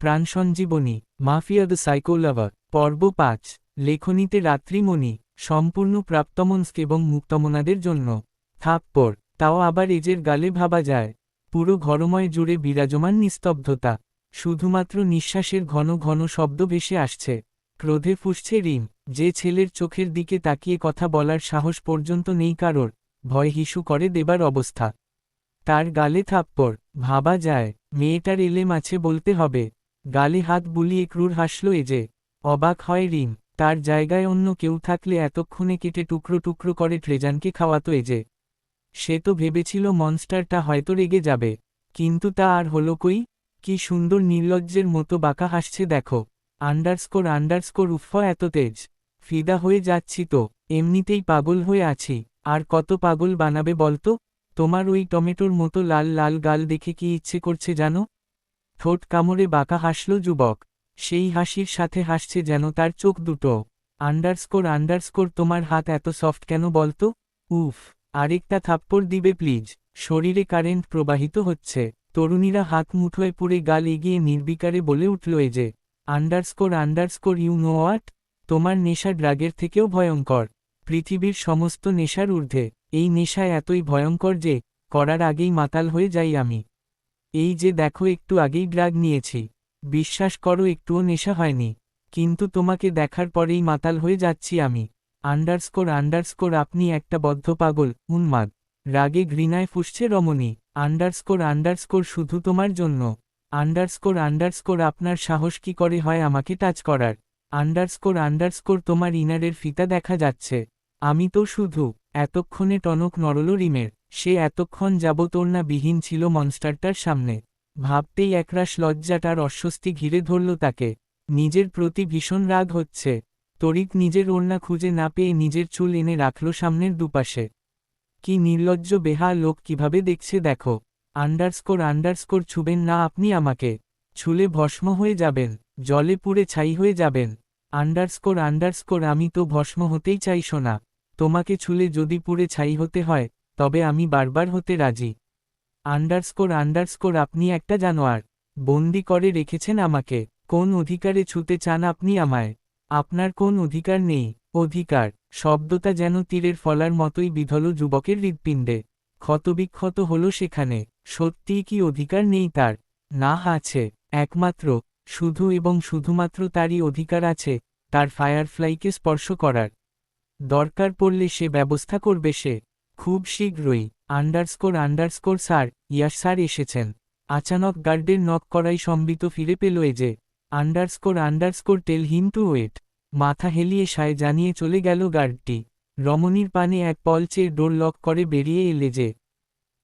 প্রাণসঞ্জীবনী mafia the সাইকোলাভার পর্ব পাঁচ, লেখনীতে রাত্রিমণি, সম্পূর্ণ প্রাপ্তমনস্ক এবং মুক্তমনাদের জন্য। থাপ্পড়, তাও আবার এজের গালে ভাবা যায়। পুরো ঘরময় জুড়ে বিরাজমান নিস্তব্ধতা। শুধুমাত্র নিঃশ্বাসের ঘন ঘন শব্দ ভেসে আসছে। ক্রোধে ফুসছে রিম, যে ছেলের চোখের দিকে তাকিয়ে কথা বলার সাহস পর্যন্ত নেই কারোর। ভয় হিসু করে দেবার অবস্থা। তার গালে থাপ্পড়, ভাবা যায়, মেয়েটার এলেম আছে বলতে হবে। গালে হাত বুলিয়ে ক্রুর হাসল এ যে, অবাক হয় রিম, তার জায়গায় অন্য কেউ থাকলে এতক্ষণে কেটে টুকরো টুকরো করে ট্রেজানকে খাওয়াতো এ যে। সে তো ভেবেছিল মনস্টারটা হয়তো রেগে যাবে, কিন্তু তা আর হলো কই? কি সুন্দর নির্লজ্জের মতো বাঁকা হাসছে দেখো। আন্ডারস্কোর আন্ডারস্কোর উফ এত তেজ। ফিদা হয়ে যাচ্ছি তো, এমনিতেই পাগল হয়ে আছি, আর কত পাগল বানাবে বলতো? তোমার ওই টমেটোর মতো লাল লাল গাল দেখে কি ইচ্ছে করছে জানো? ঠোঁট কামড়ে বাঁকা হাসল যুবক। সেই হাসির সাথে হাসছে যেন তার চোখ দুটো। আন্ডারস্কোর আন্ডারস্কোর, তোমার হাত এত সফট কেন বলতো? উফ, আরেকটা থাপ্পড় দিবে প্লিজ। শরীরে কারেন্ট প্রবাহিত হচ্ছে। তরুণীরা হাত মুঠোয় পুড়ে গাল এগিয়ে নির্বিকারে বলে উঠল এ যে, underscore underscore you know what তোমার নেশা ড্রাগের থেকেও ভয়ঙ্কর। পৃথিবীর সমস্ত নেশার ঊর্ধ্বে। এই নেশা এতই ভয়ঙ্কর যে, করার আগেই মাতাল হয়ে যাই আমি। এই যে দেখো একটু আগেই ড্রাগ নিয়েছি। বিশ্বাস করো একটুও নেশা হয়নি। কিন্তু তোমাকে দেখার পরেই মাতাল হয়ে যাচ্ছি আমি। আন্ডারস্কোর আন্ডারস্কোর, আপনি একটা বদ্ধ পাগল, উন্মাদ। রাগে ঘৃণায় ফুসছে রমণী। আন্ডারস্কোর আন্ডারস্কোর শুধু তোমার জন্য। আন্ডারস্কোর আন্ডারস্কোর, আপনার সাহস কি করে হয় আমাকে টাচ করার? আন্ডারস্কোর আন্ডারস্কোর, তোমার ইনারের ফিতা দেখা যাচ্ছে। আমি তো শুধু, এতক্ষণে টনক নরল রিমের। সে এতক্ষণ যাবত না বিহীন ছিল মনস্টারটার সামনে। ভাবতেই একরাশ লজ্জাটার অস্বস্তি ঘিরে ধরল তাকে। নিজের প্রতি ভীষণ রাগ হচ্ছে। তরিক নিজের ওড়না খুঁজে না পেয়ে নিজের চুল এনে রাখল সামনের দুপাশে। কি নির্লজ্জ বেহা লোক কীভাবে দেখছে দেখো। আন্ডারস্কোর আন্ডারস্কোর ছুবেন না আপনি আমাকে। ছুলে ভস্ম হয়ে যাবেন, জলে পুড়ে ছাই হয়ে যাবেন। আন্ডারস্কোর আন্ডারস্কোর আমি তো ভস্ম হতেই চাই না তোমাকে ছুলে যদি পুড়ে ছাই হতে হয় তবে আমি বারবার হতে রাজি। আন্ডারস্কোর আন্ডারস্কোর, আপনি একটা জানোয়ার। বন্দি করে রেখেছেন আমাকে। কোন অধিকারে ছুতে চান আপনি আমায়? আপনার কোন অধিকার নেই? অধিকার, শব্দটা যেন তীরের ফলার মতোই বিধল যুবকের হৃৎপিণ্ডে। ক্ষতবিক্ষত হল সেখানে। সত্যিই কি অধিকার নেই তার? না, আছে। একমাত্র, শুধু এবং শুধুমাত্র তারই অধিকার আছে, তার ফায়ারফ্লাইকে স্পর্শ করার। দরকার পড়লে সে ব্যবস্থা করবে সে। খুব শীঘ্রই underscore underscore sir yes sir এসেছেন। আচানক গার্ডের নক করাই সম্বিত ফিরে পেল এ যে underscore underscore tell him to wait মাথা হেলিয়ে সায় জানিয়ে চলে গেল গার্ডটি। রমণীর পানে এক পলচের ডোর লক করে বেরিয়ে এলে যে।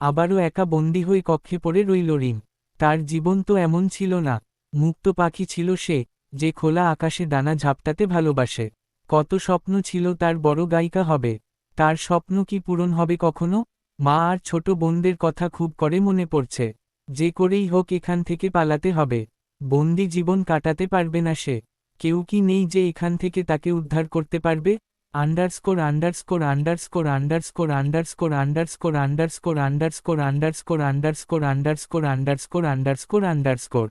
আবারও একা বন্দি হয়ে কক্ষে পড়ে রইল রিম। তার জীবন তো এমন ছিল না। মুক্ত পাখি ছিল সে, যে খোলা আকাশে দানা ঝাপটাতে ভালোবাসে। কত স্বপ্ন ছিল তার বড় গায়িকা হবে। তার স্বপ্ন কি পূরণ হবে কখনো মা আর ছোট বোনদের কথা খুব করে মনে পড়ছে যে করেই হোক এখান থেকে পালাতে হবে বন্দি জীবন কাটাতে পারবে না সে কেউ কি নেই যে এখান থেকে তাকে উদ্ধার করতে পারবে underscore underscore underscore underscore underscore underscore underscore underscore underscore underscore underscore underscore underscore underscore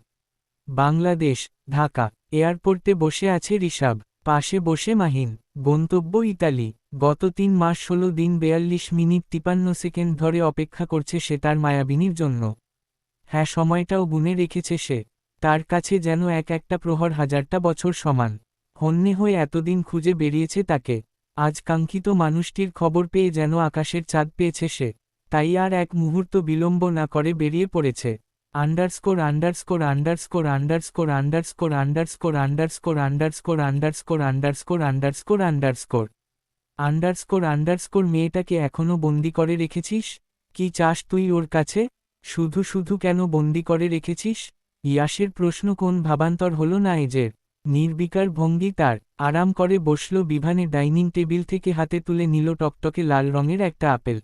Bangladesh Dhaka এয়ারপোর্টে বসে আছে ঋষাব পাশে বসে মাহিন গন্তব্য ইতালি গত তিন মাস ষোলো দিন বেয়াল্লিশ মিনিট তিপান্ন সেকেন্ড ধরে অপেক্ষা করছে সে তার মায়াবিনীর জন্য হ্যাঁ সময়টাও গুনে রেখেছে সে তার কাছে যেন এক একটা প্রহর হাজারটা বছর সমান হন্যে হয়ে এতদিন খুঁজে বেরিয়েছে তাকে আজ কাঙ্ক্ষিত মানুষটির খবর পেয়ে যেন আকাশের চাঁদ পেয়েছে সে তাই আর এক মুহূর্ত বিলম্ব না করে বেরিয়ে পড়েছে underscore underscore underscore underscore underscore underscore underscore underscore underscore underscore underscore underscore underscore underscore underscore মেয়েটাকে এখনও বন্দি করে রেখেছিস? কি চাস তুই ওর কাছে? শুধু শুধু কেন বন্দি করে রেখেছিস? ইয়াসের প্রশ্ন কোন ভাবান্তর হল না এজের নির্বিকার ভঙ্গি তার। আরাম করে বসল বিভানে ডাইনিং টেবিল থেকে হাতে তুলে নিল টকটকে লাল রঙের একটা আপেল।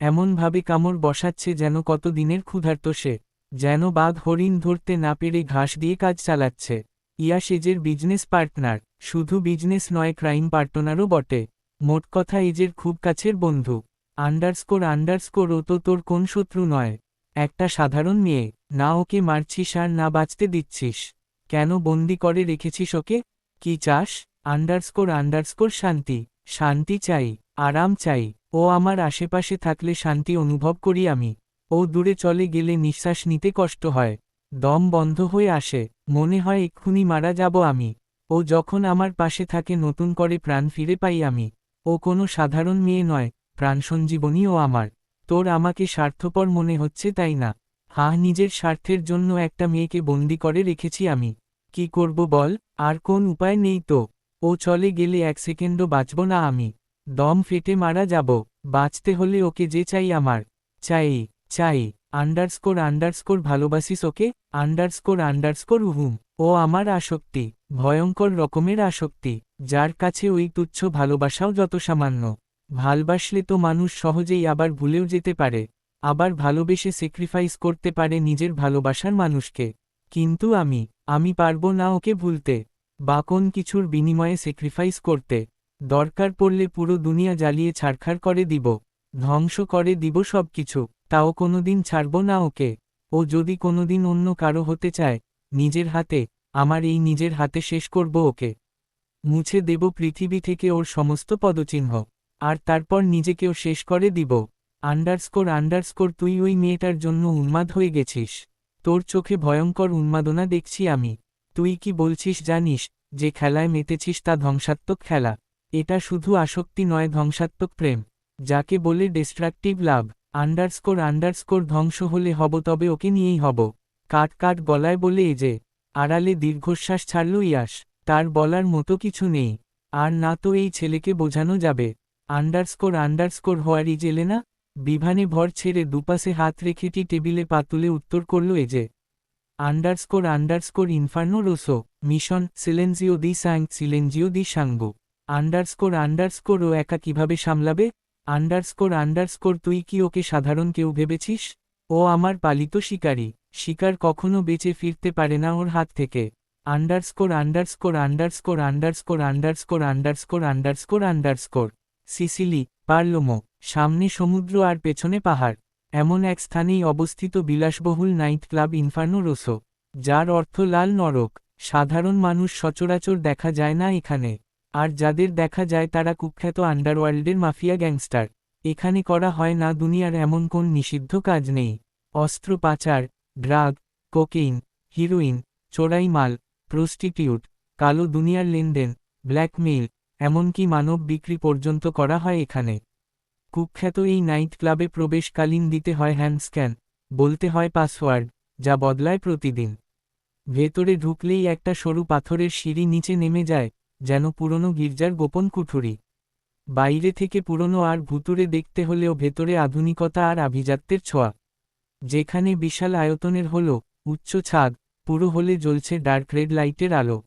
এমনভাবে কামড় বসাচ্ছে যেন কত দিনের ক্ষুধার্ত সে, যেন বাঘ হরিণ ধরতে না পেরে ঘাস দিয়ে কাজ চালাচ্ছে। ইয়াস এজের বিজনেস পার্টনার, শুধু বিজনেস নয়, ক্রাইম পার্টনারও বটে। মোট কথা এজের খুব কাছের বন্ধু। আন্ডারস্কোর আন্ডারস্কোর, ও তো তোর কোন শত্রু নয়। একটা সাধারণ মেয়ে। না ওকে মারছিস আর না বাঁচতে দিচ্ছিস। কেন বন্দি করে রেখেছিস ওকে? কি চাস? আন্ডারস্কোর আন্ডারস্কোর, শান্তি। শান্তি চাই, আরাম চাই। ও আমার আশেপাশে থাকলে শান্তি অনুভব করি আমি। ও দূরে চলে গেলে নিঃশ্বাস নিতে কষ্ট হয়। দম বন্ধ হয়ে আসে। মনে হয় এক্ষুনি মারা যাব আমি। ও যখন আমার পাশে থাকে নতুন করে প্রাণ ফিরে পাই আমি। ও কোনো সাধারণ মেয়ে নয় প্রাণসঞ্জীবনী ও আমার। তোর আমাকে স্বার্থপর মনে হচ্ছে তাই না? হাঁ নিজের স্বার্থের জন্য একটা মেয়েকে বন্দি করে রেখেছি আমি। কি করব বল, আর কোন উপায় নেই তো? ও চলে গেলে এক সেকেন্ডও বাঁচব না আমি। দম ফেটে মারা যাব। বাঁচতে হলে ওকে যে চাই আমার। চাই চাই, আন্ডারস্কোর আন্ডারস্কোর ভালোবাসিস ওকে? আন্ডারস্কোর আন্ডারস্কোর, উহুম। ও আমার আসক্তি, ভয়ঙ্কর রকমের আসক্তি। যার কাছে ওই তুচ্ছ ভালোবাসাও যত সামান্য। ভালবাসলে তো মানুষ সহজেই আবার ভুলেও যেতে পারে, আবার ভালোবেসে স্যাক্রিফাইস করতে পারে নিজের ভালোবাসার মানুষকে। কিন্তু আমি আমি পারব না ওকে ভুলতে। বা কোন কিছুর বিনিময়ে স্যাক্রিফাইস করতে। দরকার পড়লে পুরো দুনিয়া জ্বালিয়ে ছাড়খাড় করে দিব, ধ্বংস করে দিব সব কিছু তাও কোনোদিন ছাড়ব না ওকে। ও যদি কোনোদিন অন্য কারও হতে চায়, নিজের হাতে, আমার এই নিজের হাতে শেষ করব ওকে। মুছে দেব পৃথিবী থেকে ওর সমস্ত পদচিহ্ন। আর তারপর নিজেকেও শেষ করে দিব। আন্ডারস্কোর আন্ডারস্কোর, তুই ওই মেয়েটার জন্য উন্মাদ হয়ে গেছিস। তোর চোখে ভয়ঙ্কর উন্মাদনা দেখছি আমি। তুই কি বলছিস জানিস, যে খেলায় মেতেছিস তা ধ্বংসাত্মক খেলা। এটা শুধু আসক্তি নয়, ধ্বংসাত্মক প্রেম। যাকে বলে ডিস্ট্রাকটিভ লাভ আন্ডারস্কোর আন্ডারস্কোর ধ্বংস হলে হব তবে ওকে নিয়েই হব। কাট কাট গলায় বলে এ যে, আড়ালে দীর্ঘশ্বাস ছাড়ল ইয়াস। তার বলার মতো কিছু নেই। আর না তো এই ছেলেকে বোঝানো যাবে। আন্ডারস্কোর আন্ডারস্কোর হওয়ার ইজ এলে না? বিভানে ভর ছেড়ে দুপাশে হাত রেখেটি টেবিলে পাতুলে উত্তর করল এ যে। Underscore underscore Inferno Rosso, mission, Silenzio di স্যাং Silenzio di সাংবু। আন্ডারস্কোর আন্ডারস্কোর ও একা কীভাবে সামলাবে? আন্ডারস্কোর আন্ডারস্কোর তুই কি ওকে সাধারণ কেউ ভেবেছিস? ও আমার পালিত শিকারী, শিকার কখনো বেঁচে ফিরতে পারে না ওর হাত থেকে। Underscore underscore underscore underscore underscore underscore underscore underscore Sicily, Palermo, সামনে সমুদ্র আর পেছনে পাহাড়। এমন এক স্থানেই অবস্থিত বিলাসবহুল নাইট ক্লাব ইনফার্নো রোসো, যার অর্থ লাল নরক। সাধারণ মানুষ সচরাচর দেখা যায় না এখানে। আর যাদের দেখা যায় তারা কুখ্যাত আন্ডারওয়ার্ল্ডের মাফিয়া গ্যাংস্টার। এখানে করা হয় না দুনিয়ার এমন কোন নিষিদ্ধ কাজ নেই। অস্ত্র পাচার ড্রাগ, কোকেইন, হিরোইন চোরাই মাল প্রস্টিটিউট, কালো দুনিয়ার লেনদেন, ব্ল্যাকমেইল, এমনকি মানব বিক্রি পর্যন্ত করা হয় এখানে। কুখ্যাত এই নাইট ক্লাবে প্রবেশকালীন দিতে হয় হ্যান্ড স্ক্যান, বলতে হয় পাসওয়ার্ড, যা বদলায় প্রতিদিন। ভেতরে ঢুকলেই একটা সরু পাথরের সিঁড়ি নিচে নেমে যায়, যেন পুরনো গির্জার গোপন কুঠুরি। বাইরে থেকে পুরনো আর ভুতুরে দেখতে হলেও ভেতরে আধুনিকতা আর আভিজাত্যের ছোঁয়া। যেখানে বিশাল আয়তনের হল, উচ্চ ছাদ পুরো হলে জ্বলছে ডার্ক রেড লাইটের আলো।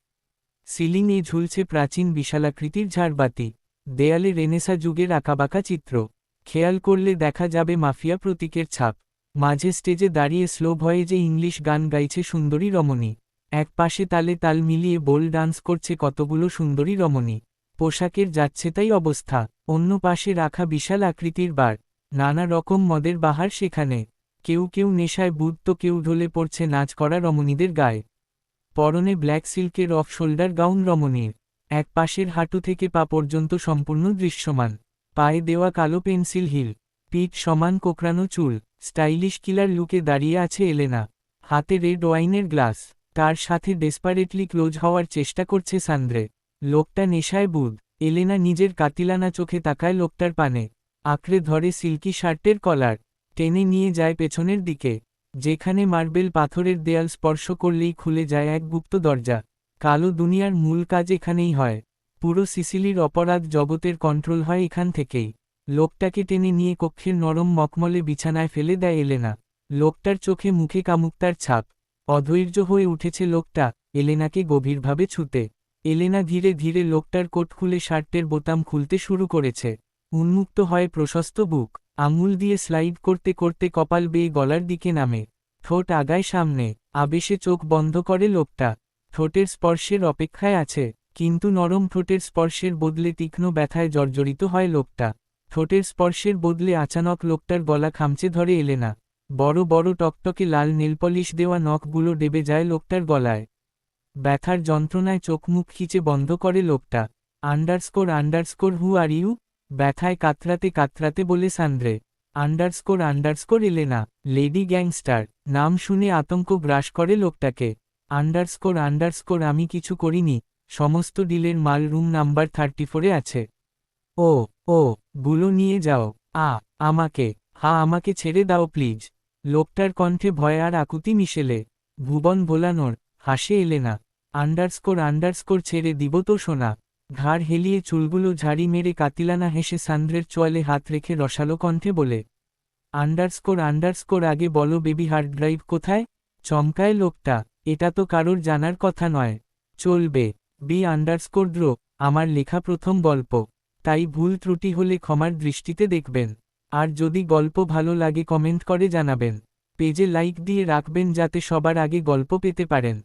সিলিংয়ে ঝুলছে প্রাচীন বিশালাকৃতির ঝাড়বাতি। দেয়ালে রেনেসা যুগের আঁকাবাঁকা চিত্র। খেয়াল করলে দেখা যাবে মাফিয়া প্রতীকের ছাপ। মাঝে স্টেজে দাঁড়িয়ে স্লো ভয়ে যে ইংলিশ গান গাইছে সুন্দরী রমণী। এক পাশে তালে তাল মিলিয়ে বোল ডান্স করছে কতগুলো সুন্দরী রমণী। পোশাকের যাচ্ছে তাই অবস্থা। অন্য পাশে রাখা বিশাল আকৃতির বার। নানা রকম মদের বাহার সেখানে। কেউ কেউ নেশায় বুধ তো কেউ ঢলে পড়ছে নাচ করা রমণীদের গায়ে। পরনে ব্ল্যাক সিল্কের অফ শোল্ডার গাউন রমণীর। এক পাশের হাঁটু থেকে পা পর্যন্ত সম্পূর্ণ দৃশ্যমান। পায়ে দেওয়া কালো পেন্সিল হিল। পিঠ সমান কোকড়ানো চুল। স্টাইলিশ কিলার লুকে দাঁড়িয়ে আছে এলেনা। হাতে রেড ওয়াইনের গ্লাস। তার সাথে ডেসপারেটলি ক্লোজ হওয়ার চেষ্টা করছে সান্দ্রে। লোকটা নেশায় বুধ। এলেনা নিজের কাতিলানা চোখে তাকায় লোকটার পানে। আঁকড়ে ধরে সিল্কি শার্টের কলার। টেনে নিয়ে যায় পেছনের দিকে, যেখানে মার্বেল পাথরের দেয়াল স্পর্শ করলেই খুলে যায় এক গুপ্ত দরজা। কালো দুনিয়ার মূল কাজ এখানেই হয়। পুরো সিসিলির অপরাধ জগতের কন্ট্রোল হয় এখান থেকেই। লোকটাকে টেনে নিয়ে কক্ষের নরম মকমলে বিছানায় ফেলে দেয় এলেনা। লোকটার চোখে মুখে কামুকতার ছাপ। অধৈর্য হয়ে উঠেছে লোকটা, এলেনাকে গভীরভাবে ছুতে। এলেনা ধীরে ধীরে লোকটার কোট খুলে শার্টের বোতাম খুলতে শুরু করেছে। উন্মুক্ত হয় প্রশস্ত বুক। আঙুল দিয়ে স্লাইড করতে করতে কপাল বেয়ে গলার দিকে নামে। ঠোঁট আগায় সামনে, আবেশে চোখ বন্ধ করে লোকটা। ঠোঁটের স্পর্শের অপেক্ষায় আছে, কিন্তু নরম ঠোঁটের স্পর্শের বদলে তীক্ষ্ণ ব্যথায় জর্জরিত হয় লোকটা। ঠোঁটের স্পর্শের বদলে আচানক লোকটার গলা খামচে ধরে এলে না। বড় বড় টকটকে লাল নীলপলিশ দেওয়া নখগুলো ডেবে যায় লোকটার গলায়। ব্যথার যন্ত্রণায় চোখ মুখ খিচে বন্ধ করে লোকটা। Underscore underscore, who are you? ব্যথায় কাতরাতে কাতরাতে বলে সান্দ্রে। Underscore underscore Elena, lady gangster, নাম শুনে আতঙ্ক গ্রাস করে লোকটাকে। আন্ডারস্কোর আন্ডারস্কোর, আমি কিছু করিনি, সমস্ত ডিলের মাল রুম নাম্বার থার্টি ফোরে আছে। ও ও, গুলো নিয়ে যাও। আ, আমাকে, হা, আমাকে ছেড়ে দাও প্লিজ। লোকটার কণ্ঠে ভয় আর আকুতি মিশেলে। ভুবন ভোলানোর, হাসে এলে না আন্ডারস্কোর আন্ডারস্কোর ছেড়ে দিব তো শোনা ঘাড় হেলিয়ে চুলগুলো ঝাড়ি মেরে কাতিলানা হেসে সান্দ্রের চোয়ালে হাত রেখে রসালো কণ্ঠে বলে, আন্ডারস্কোর আন্ডারস্কোর, আগে বলো বেবি হার্ড ড্রাইভ কোথায়? চমকায় লোকটা, এটা তো কারোর জানার কথা নয়। চলবে, বি আন্ডারস্কোর দ্রো, আমার লেখা প্রথম গল্প। তাই ভুল ত্রুটি হলে ক্ষমার দৃষ্টিতে দেখবেন। আর যদি গল্প ভালো লাগে কমেন্ট করে জানাবেন। পেজে লাইক দিয়ে রাখবেন যাতে সবার আগে গল্প পেতে পারেন।